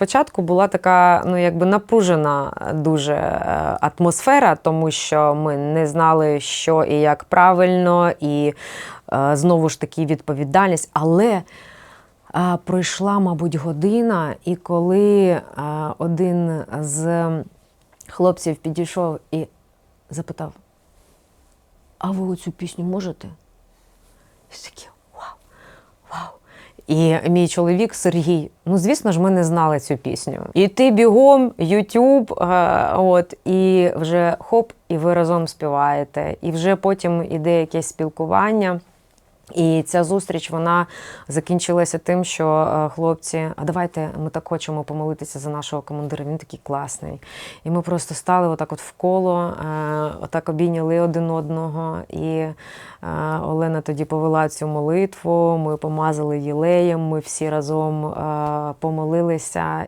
спочатку була така, ну якби напружена дуже е, атмосфера, тому що ми не знали, що і як правильно, і е, знову ж таки відповідальність. Але е, пройшла, мабуть, година, і коли е, один з хлопців підійшов і запитав: А ви оцю пісню можете? І всі такі вау, вау. І мій чоловік Сергій, ну звісно ж, ми не знали цю пісню. І ти бігом, Ютуб, е, от, і вже хоп, і ви разом співаєте. І вже потім іде якесь спілкування. І ця зустріч вона закінчилася тим, що е, хлопці, а давайте ми так хочемо помолитися за нашого командира. Він такий класний. І ми просто стали отак, от в коло, е, отак обійняли один одного. І е, Олена тоді повела цю молитву. Ми помазали єлеєм, ми всі разом помолилися.